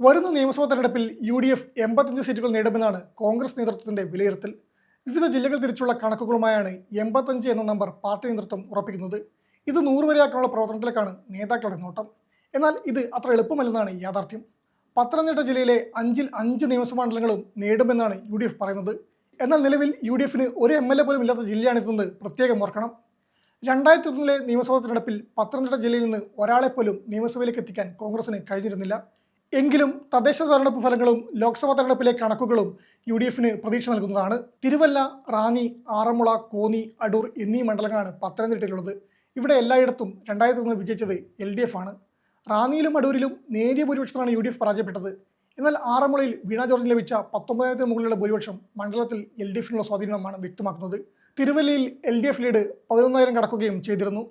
വരുന്ന നിയമസഭാ തെരഞ്ഞെടുപ്പിൽ യു ഡി എഫ് എൺപത്തഞ്ച് സീറ്റുകൾ നേടുമെന്നാണ് കോൺഗ്രസ് നേതൃത്വത്തിന്റെ വിലയിരുത്തൽ. വിവിധ ജില്ലകൾ തിരിച്ചുള്ള കണക്കുകളുമായാണ് എൺപത്തഞ്ച് എന്ന നമ്പർ പാർട്ടി നേതൃത്വം ഉറപ്പിക്കുന്നത്. ഇത് നൂറ് വരെയാക്കാനുള്ള പ്രവർത്തനത്തിലേക്കാണ് നേതാക്കളുടെ നോട്ടം. എന്നാൽ ഇത് അത്ര എളുപ്പമല്ലെന്നാണ് യാഥാർത്ഥ്യം. പത്തനംതിട്ട ജില്ലയിലെ അഞ്ചിൽ അഞ്ച് നിയമസഭാ മണ്ഡലങ്ങളും നേടുമെന്നാണ് യു ഡി എഫ് പറയുന്നത്. എന്നാൽ നിലവിൽ യു ഡി എഫിന് ഒരു എം എൽ എ പോലും ഇല്ലാത്ത ജില്ലയാണിതെന്ന് പ്രത്യേകം ഓർക്കണം. രണ്ടായിരത്തി ഒന്നിലെ നിയമസഭാ തെരഞ്ഞെടുപ്പിൽ പത്തനംതിട്ട ജില്ലയിൽ നിന്ന് ഒരാളെ പോലും നിയമസഭയിലേക്ക് എത്തിക്കാൻ കോൺഗ്രസിന് കഴിഞ്ഞിരുന്നില്ല. എങ്കിലും തദ്ദേശ തെരഞ്ഞെടുപ്പ് ഫലങ്ങളും ലോക്സഭാ തെരഞ്ഞെടുപ്പിലെ കണക്കുകളും യു ഡി എഫിന് പ്രതീക്ഷ നൽകുന്നതാണ്. തിരുവല്ല റാന്നി ആറന്മുള കോന്നി അടൂർ എന്നീ മണ്ഡലങ്ങളാണ് പത്തനംതിട്ടയിലുള്ളത്. ഇവിടെ എല്ലായിടത്തും രണ്ടായിരത്തി ഒന്ന് വിജയിച്ചത് എൽ ഡി എഫ് ആണ്. റാന്നിയിലും അടൂരിലും നേരിയ ഭൂരിപക്ഷത്തിലാണ് യു ഡി എഫ് പരാജയപ്പെട്ടത്. എന്നാൽ ആറന്മുളയിൽ വീണ ജോർജിന് ലഭിച്ച പത്തൊമ്പതിനായിരത്തിന് മുകളിലുള്ള ഭൂരിപക്ഷം മണ്ഡലത്തിൽ എൽ ഡി എഫിനുള്ള സ്വാധീനമാണ് വ്യക്തമാക്കുന്നത്. തിരുവല്ലയിൽ എൽ ഡി എഫ് ലീഡ് പതിനൊന്നായിരം കടക്കുകയും ചെയ്തിരുന്നു.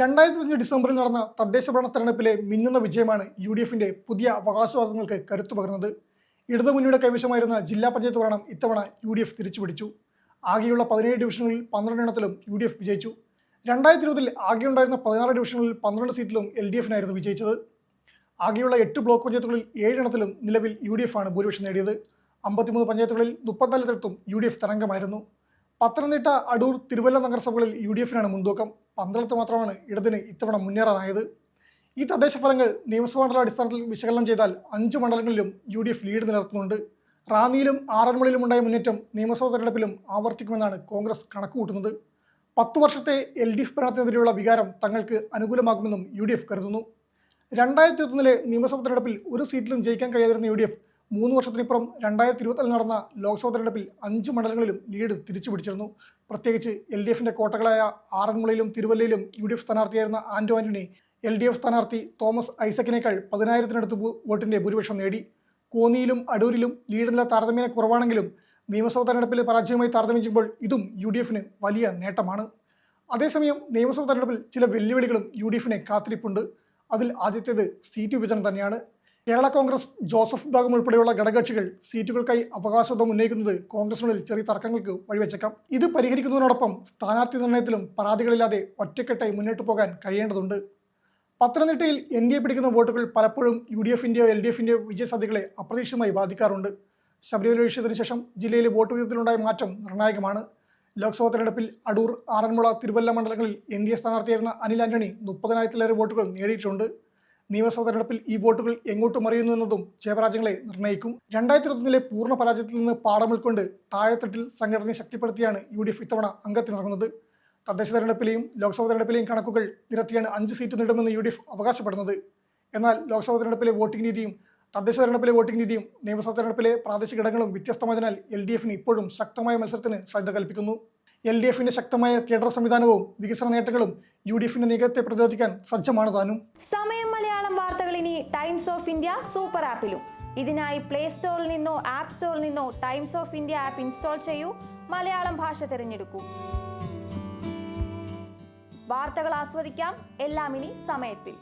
രണ്ടായിരത്തി അഞ്ച് ഡിസംബറിൽ നടന്ന തദ്ദേശ ഭരണ തെരഞ്ഞെടുപ്പിലെ മിന്നുന്ന വിജയമാണ് യു ഡി എഫിന്റെ പുതിയ അവകാശവാദങ്ങൾക്ക് കരുത്തു പകർന്നത്. ഇടതുമുന്നണിയുടെ കൈവശമായിരുന്ന ജില്ലാ പഞ്ചായത്ത് ഭരണം ഇത്തവണ യു ഡി എഫ് തിരിച്ചുപിടിച്ചു. ആകെയുള്ള പതിനേഴ് ഡിവിഷനുകളിൽ പന്ത്രണ്ട് എണ്ണത്തിലും യു ഡി എഫ് വിജയിച്ചു. രണ്ടായിരത്തി ഇരുപതിൽ ആകെയുണ്ടായിരുന്ന പതിനാറ് ഡിവിഷനുകളിൽ പന്ത്രണ്ട് സീറ്റിലും എൽ ഡി എഫിനായിരുന്നു വിജയിച്ചത്. ആകെയുള്ള എട്ട് ബ്ലോക്ക് പഞ്ചായത്തുകളിൽ ഏഴെണ്ണത്തിലും നിലവിൽ യു ഡി എഫ് ആണ് ഭൂരിപക്ഷം നേടിയത്. അമ്പത്തിമൂന്ന് പഞ്ചായത്തുകളിൽ മുപ്പത്തിനാല് തരത്തും യു ഡി എഫ് തരംഗമായിരുന്നു. പത്തനംതിട്ട അടൂർ തിരുവല്ല നഗരസഭകളിൽ യു ഡി എഫിനാണ് മുൻതൂക്കം. പന്ത്രണ്ട് മാത്രമാണ് ഇടതിന് ഇത്തവണ മുന്നേറാനായത്. ഈ തദ്ദേശ ഫലങ്ങൾ നിയമസഭാ മണ്ഡല അടിസ്ഥാനത്തിൽ വിശകലനം ചെയ്താൽ അഞ്ച് മണ്ഡലങ്ങളിലും യു ഡി എഫ് ലീഡ് നിലനിർത്തുന്നുണ്ട്. റാന്നിയിലും ആറന്മുളയിലും ഉണ്ടായ മുന്നേറ്റം നിയമസഭാ തെരഞ്ഞെടുപ്പിലും ആവർത്തിക്കുമെന്നാണ് കോൺഗ്രസ് കണക്കുകൂട്ടുന്നത്. പത്തു വർഷത്തെ എൽ ഡി എഫ് ഭരണത്തിനെതിരെയുള്ള വികാരം തങ്ങൾക്ക് അനുകൂലമാകുമെന്നും യു ഡി എഫ് കരുതുന്നു. രണ്ടായിരത്തി ഒന്നിലെ നിയമസഭാ തെരഞ്ഞെടുപ്പിൽ ഒരു സീറ്റിലും ജയിക്കാൻ കഴിയാതിരുന്ന യു ഡി എഫ് മൂന്ന് വർഷത്തിനിപ്പുറം രണ്ടായിരത്തി ഇരുപത്തിനാല് നടന്ന ലോക്സഭാ തെരഞ്ഞെടുപ്പിൽ അഞ്ച് മണ്ഡലങ്ങളിലും ലീഡ് തിരിച്ചു പിടിച്ചിരുന്നു പ്രത്യേകിച്ച് എൽ ഡി എഫിന്റെ കോട്ടകളായ ആറന്മുളയിലും തിരുവല്ലയിലും U D F സ്ഥാനാർത്ഥിയായിരുന്ന Anto Antony L D F സ്ഥാനാർത്ഥി തോമസ് ഐസക്കിനേക്കാൾ പതിനായിരത്തിനടുത്ത് വോട്ടിന്റെ ഭൂരിപക്ഷം നേടി. കോന്നിയിലും അടൂരിലും ലീഡ് നില താരതമ്യേന കുറവാണെങ്കിലും നിയമസഭാ തെരഞ്ഞെടുപ്പിൽ പരാജയവുമായി താരതമ്യം ഇതും യു ഡി എഫിന് വലിയ നേട്ടമാണ്. അതേസമയം നിയമസഭാ തെരഞ്ഞെടുപ്പിൽ ചില വെല്ലുവിളികളും യു ഡി എഫിനെ കാത്തിരിപ്പുണ്ട്. അതിൽ ആദ്യത്തേത് സീറ്റ് വിഭജനം തന്നെയാണ്. കേരള കോൺഗ്രസ് ജോസഫ് വിഭാഗം ഉൾപ്പെടെയുള്ള ഘടകകക്ഷികൾ സീറ്റുകൾക്കായി അവകാശവാദം ഉന്നയിക്കുന്നത് കോൺഗ്രസിനുള്ളിൽ ചെറിയ തർക്കങ്ങൾക്ക് വഴിവെച്ചേക്കാം. ഇത് പരിഹരിക്കുന്നതിനോടൊപ്പം സ്ഥാനാർത്ഥി നിർണയത്തിലും പരാതികളില്ലാതെ ഒറ്റക്കെട്ടായി മുന്നോട്ട് പോകാൻ കഴിയേണ്ടതുണ്ട്. പത്തനംതിട്ടയിൽ എൻ ഡി എ പിടിക്കുന്ന വോട്ടുകൾ പലപ്പോഴും യു ഡി എഫിന്റെയോ എൽ ഡി എഫിന്റെയോ വിജയസാധ്യതകളെ അപ്രതീക്ഷിതമായി ബാധിക്കാറുണ്ട്. ശബരിമല വിഷയത്തിന് ശേഷം ജില്ലയിലെ വോട്ട് വിഹിതത്തിലുണ്ടായ മാറ്റം നിർണായകമാണ്. ലോക്സഭാ തെരഞ്ഞെടുപ്പിൽ അടൂർ ആറന്മുള തിരുവല്ല മണ്ഡലങ്ങളിൽ എൻ ഡി എ സ്ഥാനാർത്ഥിയായിരുന്ന അനിൽ ആന്റണി മുപ്പതിനായിരത്തിലേറെ വോട്ടുകൾ നേടിയിട്ടുണ്ട്. നിയമസഭാ തെരഞ്ഞെടുപ്പിൽ ഈ വോട്ടുകൾ എങ്ങോട്ട് മറിയുന്നു എന്നതും ജയപരാജയങ്ങളെ നിർണയിക്കും രണ്ടായിരത്തി ഇരുപത്തിയൊന്നിലെ പൂർണ പരാജയത്തിൽ നിന്ന് പാഠം ഉൾക്കൊണ്ട് താഴെത്തട്ടിൽ സംഘടനയെ ശക്തിപ്പെടുത്തിയാണ് യു ഡി എഫ് ഇത്തവണ അംഗത്തിനിറങ്ങുന്നത്. തദ്ദേശ തെരഞ്ഞെടുപ്പിലെയും ലോക്സഭാ തെരഞ്ഞെടുപ്പിലെയും കണക്കുകൾ നിരത്തിയാണ് അഞ്ച് സീറ്റ് നേടുമെന്ന് യു ഡി എഫ് അവകാശപ്പെടുന്നത്. എന്നാൽ ലോക്സഭാ തെരഞ്ഞെടുപ്പിലെ വോട്ടിംഗ് രീതിയും തദ്ദേശ തെരഞ്ഞെടുപ്പിലെ വോട്ടിംഗ് രീതിയും നിയമസഭാ തെരഞ്ഞെടുപ്പിലെ പ്രാദേശിക ഘടകങ്ങളും വ്യത്യസ്തമായതിനാൽ എൽ ഡി എഫിന് ഇപ്പോഴും ശക്തമായ മത്സരത്തിന് സാധ്യത കൽപ്പിക്കുന്നു. എൽ ഡി എഫിന്റെ ശക്തമായ കേഡർ സംവിധാനവും വികസന നേട്ടങ്ങളും യു ഡി എഫിന്റെ നീക്കത്തെ പ്രതിരോധിക്കാൻ സജ്ജമാണ് താനും. സമയം മലയാളം വാർത്തകൾ ഇനി ടൈംസ് ഓഫ് ഇന്ത്യ സൂപ്പർ ആപ്പിലും. ഇതിനായി പ്ലേ സ്റ്റോറിൽ നിന്നോ ആപ്പ് സ്റ്റോറിൽ നിന്നോ Times of India app install ചെയ്യൂ. മലയാളം ഭാഷ തിരഞ്ഞെടുക്കൂ. വാർത്തകൾ ആസ്വദിക്കാം. എല്ലാം ഇനി സമയത്തിൽ.